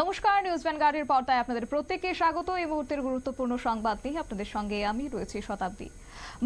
নমস্কার নিউজ ভ্যানগার্ডের পর্দায় আপনাদের প্রত্যেককে স্বাগত। এই মুহূর্তের গুরুত্বপূর্ণ সংবাদ নিয়ে আপনাদের সঙ্গে আমি রয়েছি শতাব্দী।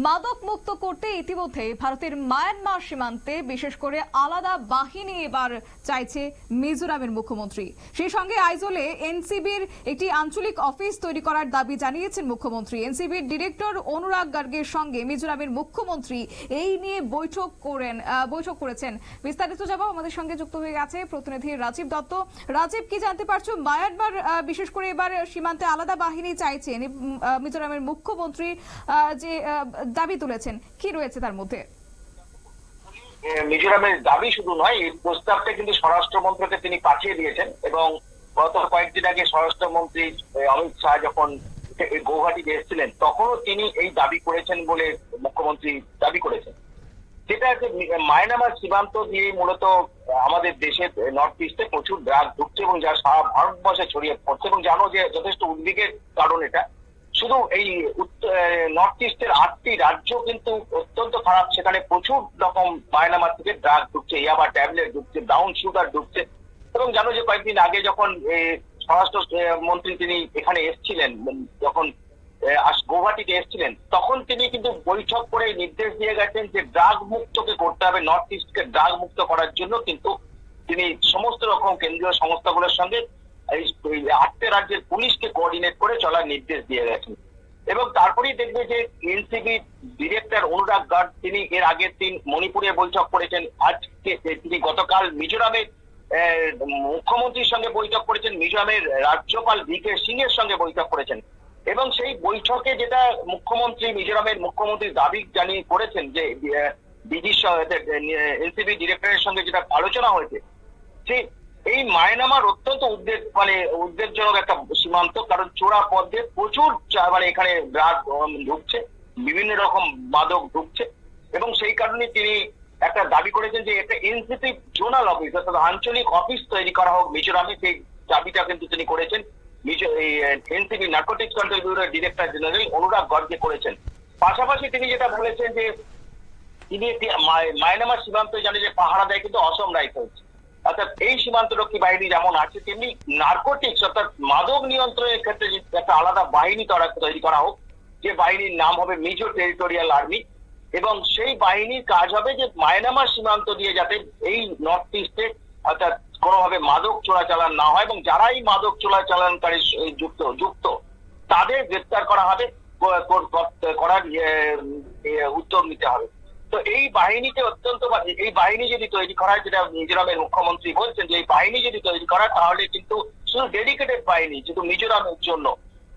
মাদক মুক্ত করতে ইতিমধ্যে ভারতের মায়ানমার সীমান্তে বিশেষ করে আলাদা বাহিনী এবার চাইছে মিজোরামের মুখ্যমন্ত্রী। সেই সঙ্গে আইজলে এনসিবির একটি আঞ্চলিক অফিস তৈরি করার দাবি জানিয়েছেন মুখ্যমন্ত্রী। এনসিবির ডিরেক্টর অনুরাগ গার্গের সঙ্গে মিজোরামের মুখ্যমন্ত্রী এই নিয়ে বৈঠক করেন বৈঠক করেছেন। বিস্তারিত যাব আমাদের সঙ্গে যুক্ত হয়ে গেছে প্রতিনিধি রাজীব দত্ত। রাজীব, কি জানতে পারছ? মায়ানমার বিশেষ করে এবার সীমান্তে আলাদা বাহিনী চাইছেন মিজোরামের মুখ্যমন্ত্রী যে দাবি তুলেছেন। কি রয়েছে তার মধ্যে? মিজোরামের দাবি শুধু নয়, এই প্রস্তাবটা কিন্তু স্বরাষ্ট্র মন্ত্রকে তিনি পাঠিয়ে দিয়েছেন এবং গত কয়েকদিন আগে স্বরাষ্ট্রমন্ত্রী অমিত শাহ যখন গৌহাটিতে এসেছিলেন, তখনও তিনি এই দাবি করেছেন বলে মুখ্যমন্ত্রী দাবি করেছেন। যেটা মি- মায়ানমার সীমান্ত দিয়ে মূলত আমাদের দেশের নর্থ ইস্টে প্রচুর ড্রাগ ঢুকছে এবং যা সারা ভারতবর্ষে ছড়িয়ে পড়ছে এবং জানো যে যথেষ্ট উদ্বেগের কারণ এটা। শুধু এই নর্থ ইস্টের আটটি রাজ্য কিন্তু অত্যন্ত খারাপ। সেখানে প্রচুর রকম মায়ানমার থেকে ড্রাগ ঢুকছে, ইয়াবা ট্যাবলেট ঢুকছে ব্রাউন সুগার ঢুকছে। এবং জানো যে কয়েকদিন আগে যখন স্বরাষ্ট্র মন্ত্রী তিনি এখানে এসেছিলেন যখন গৌহাটিতে এসেছিলেন, তখন তিনি কিন্তু বৈঠক করে নির্দেশ দিয়ে গেছেন যে ড্রাগ মুক্তকে করতে হবে নর্থ ইস্টকে ড্রাগ মুক্ত করার জন্য। কিন্তু তিনি সমস্ত রকম কেন্দ্রীয় সংস্থাগুলোর সঙ্গে এই রাজ্যের পুলিশকে কোঅর্ডিনেট করে চলার নির্দেশ দিয়ে গেছেন এবং তারপরেই দেখবে যে এনসিবি ডিরেক্টর অনুরাগ গার্ড তিনি এর আগের দিন মণিপুরে বৈঠক করেছেন। আজকে তিনি গতকাল মিজোরামের আহ, মুখ্যমন্ত্রীর সঙ্গে বৈঠক করেছেন মিজোরামের রাজ্যপাল ভি কে সিং এর সঙ্গে বৈঠক করেছেন। এবং সেই বৈঠকে যেটা মুখ্যমন্ত্রী মিজোরামের মুখ্যমন্ত্রী দাবি জানিয়ে করেছেন যে ডিজির এনসিবি ডিরেক্টরের সঙ্গে যেটা আলোচনা হয়েছে যে এই মায়ানমার অত্যন্ত উদ্বেগ মানে উদ্বেগজনক একটা সীমান্ত, কারণ চোরা পথে প্রচুর মানে এখানে ড্রাগ ঢুকছে, বিভিন্ন রকম মাদক ঢুকছে, এবং সেই কারণে তিনি একটা দাবি করেছেন যে একটা এনসিপি জোনাল অফিস, অর্থাৎ আঞ্চলিক অফিস তৈরি করা হোক মিজোরামে, সেই দাবিটা কিন্তু তিনি করেছেন। এনসিপি নার্কোটিক্স কন্ট্রোল ব্যুরোর ডিরেক্টর জেনারেল অনুরাগ গর্গে করেছেন। পাশাপাশি তিনি যেটা বলেছেন যে, তিনি একটি মায়ানমার সীমান্ত জানে যে পাহারা দেয় কিন্তু অসম রাইফেলস। অর্থাৎ এই সীমান্তরক্ষী বাহিনী যেমন আছে, তেমনি নার্কোটিক্স অর্থাৎ মাদক নিয়ন্ত্রণের ক্ষেত্রে একটা আলাদা বাহিনী তরা- করা হোক, যে বাহিনীর নাম হবে মিজো টেরিটোরিয়াল আর্মি এবং সেই বাহিনীর কাজ হবে যে মায়ানমার সীমান্ত দিয়ে যাতে এই নর্থ ইস্টে অর্থাৎ কোনোভাবে মাদক চোরাচালান না হয়, এবং যারা এই মাদক চোরাচালানকারী যুক্ত যুক্ত, তাদের গ্রেপ্তার করা হবে করার উদ্যোগ নিতে হবে। তো এই বাহিনীকে অত্যন্ত এই বাহিনী যদি তৈরি করা যেটা মিজোরামের মুখ্যমন্ত্রী বলছেন যে এই বাহিনী যদি তৈরি করা তাহলে কিন্তু শুধু ডেডিকেটেড বাহিনী, শুধু মিজোরামের জন্য,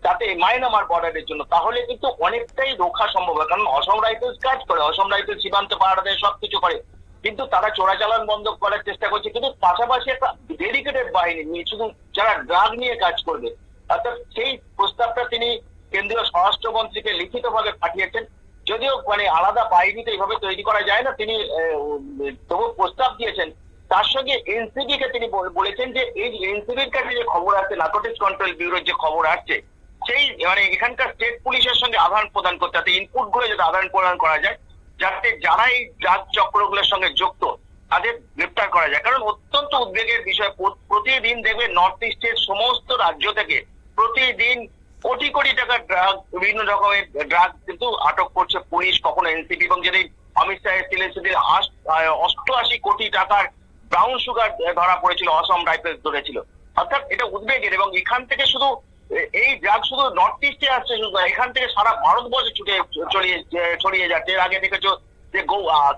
যাতে মায়ানমার বর্ডারের জন্য, তাহলে কিন্তু অনেকটাই রক্ষা সম্ভব হয়। কারণ অসম রাইফেলস কাজ করে, অসম রাইফেলস সীমান্ত পাহাড় দেয় সবকিছু করে। কিন্তু তারা চোরাচালান বন্ধ করার চেষ্টা করছে। কিন্তু পাশাপাশি একটা ডেডিকেটেড বাহিনী নিয়ে, শুধু যারা ড্রাগ নিয়ে কাজ করবে, অর্থাৎ সেই প্রস্তাবটা তিনি কেন্দ্রীয় স্বরাষ্ট্রমন্ত্রীকে লিখিতভাবে পাঠিয়েছেন। যদিও মানে আলাদা বাহিনী তো এইভাবে তৈরি করা যায় না, তিনি তবু প্রস্তাব দিয়েছেন। তার সঙ্গে এনসিবি কে তিনি বলেছেন যে এই এনসিবির কাছে যে খবর আছে নার্কোটিক্স কন্ট্রোল ব্যুরোর যে খবর আসছে, সেই মানে এখানকার স্টেট পুলিশের সঙ্গে আদান প্রদান করতে, যাতে ইনপুটগুলো যাতে আদান প্রদান করা যায়, যাতে যারা এই ড্রাগ চক্রগুলোর সঙ্গে যুক্ত, তাদের গ্রেপ্তার করা যায়। কারণ অত্যন্ত উদ্বেগের বিষয়, প্রতিদিন দেখবে নর্থ ইস্টের সমস্ত রাজ্য থেকে প্রতিদিন কোটি কোটি টাকার ড্রাগ বিভিন্ন রকমের ড্রাগ কিন্তু আটক করছে পুলিশ, কখনো এনসিপি এবং যদি অমিত শাহ এসেছিলেন সেদিন অষ্টআশি কোটি টাকার ব্রাউন সুগার ধরা পড়েছিল, অসম রাইফেলস ধরেছিল। অর্থাৎ এটা উদ্বেগের, এবং এখান থেকে শুধু এই ড্রাগ শুধু নর্থ ইস্টে আসছে, শুধু এখান থেকে সারা ভারতবর্ষে ছুটে, ছড়িয়ে ছড়িয়ে যাচ্ছে। এর আগে দেখেছ যে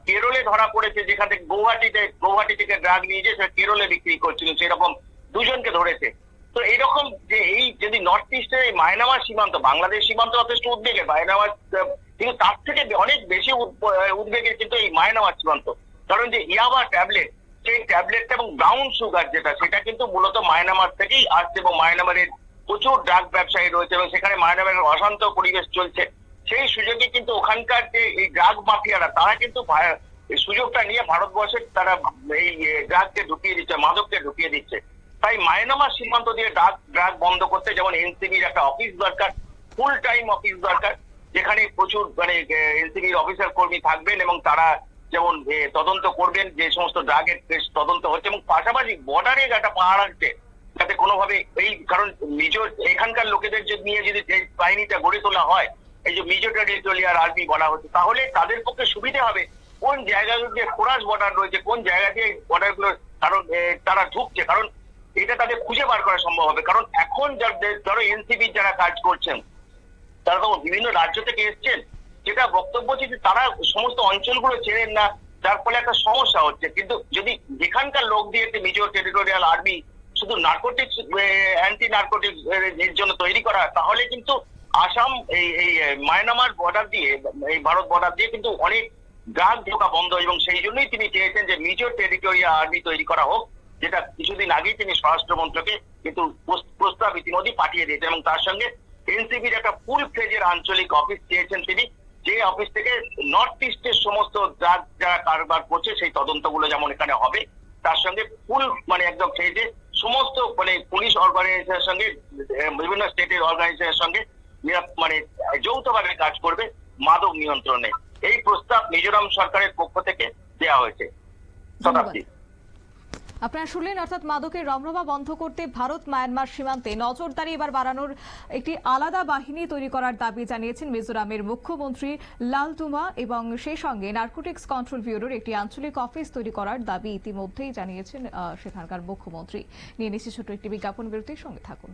কেরলে ধরা পড়েছে, যেখান থেকে গৌহাটিতে গৌহাটি থেকে ড্রাগ নিয়ে যে কেরলে বিক্রি করছিল, সেরকম দুজনকে ধরেছে। তো এইরকম যে এই যদি নর্থ ইস্টের এই মায়ানমার সীমান্ত, বাংলাদেশ সীমান্ত যথেষ্ট উদ্বেগের মায়ানমার, কিন্তু তার থেকে অনেক বেশি উদ্বেগের কিন্তু এই মায়ানমার সীমান্ত। কারণ যে ইয়াবা ট্যাবলেট, সেই ট্যাবলেট এবং ব্রাউন সুগার যেটা, সেটা কিন্তু মূলত মায়ানমার থেকেই আসছে এবং মায়ানমারের প্রচুর ড্রাগ ব্যবসায়ী রয়েছে এবং সেখানে মায়ানমারের অশান্ত পরিবেশ চলছে। সেই সুযোগে কিন্তু ওখানকার যে এই ড্রাগ মাফিয়ারা, তারা কিন্তু সুযোগটা নিয়ে ভারতবর্ষের তারা এই ড্রাগকে ঢুকিয়ে দিচ্ছে, মাদককে ঢুকিয়ে দিচ্ছে। তাই মায়ানমার সীমান্ত দিয়ে ড্রাগ ড্রাগ বন্ধ করতে যেমন এনসিবির একটা অফিস দরকার ফুল টাইম অফিস দরকার, যেখানে প্রচুর মানে এনসিবির অফিসার কর্মী থাকবেন এবং তারা যেমন তদন্ত করবেন, যে সমস্ত ড্রাগের তদন্ত হচ্ছে এবং পাশাপাশি বর্ডারে একটা পাহাড় আছে যাতে কোনোভাবে এই, কারণ মিজো এখানকার লোকেদের যে নিয়ে যদি বাহিনীটা গড়ে তোলা হয়, এই যে মিজো টেরিটোরিয়াল আর্মি বলা হচ্ছে, তাহলে তাদের পক্ষে সুবিধে হবে কোন জায়গাগুলো যে ফোরাস বর্ডার রয়েছে, কোন জায়গা দিয়ে বর্ডারগুলো কারণ তারা ঢুকছে, কারণ এটা তাদের খুঁজে বার করা সম্ভব হবে। কারণ এখন ধরো এনসিবি যারা কাজ করছেন, তারা তো বিভিন্ন রাজ্য থেকে এসছেন, যেটা বক্তব্য হচ্ছে যে তারা সমস্ত অঞ্চলগুলো চেনেন না, যার ফলে একটা সমস্যা হচ্ছে। কিন্তু যদি যেখানকার লোক দিয়ে একটি মিজো টেরিটোরিয়াল আর্মি শুধু নার্কোটিক্স অ্যান্টি নার্কোটিক্স এর জন্য তৈরি করা, তাহলে কিন্তু আসাম এই এই মায়ানমার বর্ডার দিয়ে, এই ভারত বর্ডার দিয়ে কিন্তু অনেক ড্রাগ ঢোকা বন্ধ। এবং সেই জন্যই তিনি চেয়েছেন যে মিজো টেরিটোরিয়াল আর্মি তৈরি করা হোক। যেটা কিছুদিন আগেই তিনি স্বরাষ্ট্র মন্ত্রকে কিন্তু প্রস্তাব ইতিমধ্যেই পাঠিয়ে দিয়েছেন এবং তার সঙ্গে এনসিবির একটা ফুল ফ্লেজের আঞ্চলিক অফিস চেয়েছেন তিনি, যে অফিস থেকে নর্থ ইস্টের সমস্ত ড্রাগ যারা কারবার করছে সেই তদন্তগুলো যেমন এখানে হবে, তার সঙ্গে ফুল মানে একদম ফ্লেজে সমস্ত মানে পুলিশ অর্গানাইজেশনের সঙ্গে বিভিন্ন স্টেটের অর্গানাইজেশনের সঙ্গে মানে যৌথভাবে কাজ করবে মাদক নিয়ন্ত্রণে। এই প্রস্তাব মিজোরাম সরকারের পক্ষ থেকে দেওয়া হয়েছে। শতাব্দী। আপনারা শুনলেন, অর্থাৎ মাদকের রমরমা বন্ধ করতে ভারত মায়ানমার সীমান্তে নজরদারি এবার বাড়ানোর একটি আলাদা বাহিনী তৈরি করার দাবি জানিয়েছেন মিজোরামের মুখ্যমন্ত্রী লালতুমা এবং সেই সঙ্গে নার্কোটিক্স কন্ট্রোল ব্যুরোর একটি আঞ্চলিক অফিস তৈরি করার দাবি ইতিমধ্যেই জানিয়েছেন সেখানকার মুখ্যমন্ত্রী। নিয়ে নিচ্ছে ছোট একটি বিজ্ঞাপন বিরতির সঙ্গে থাকুন।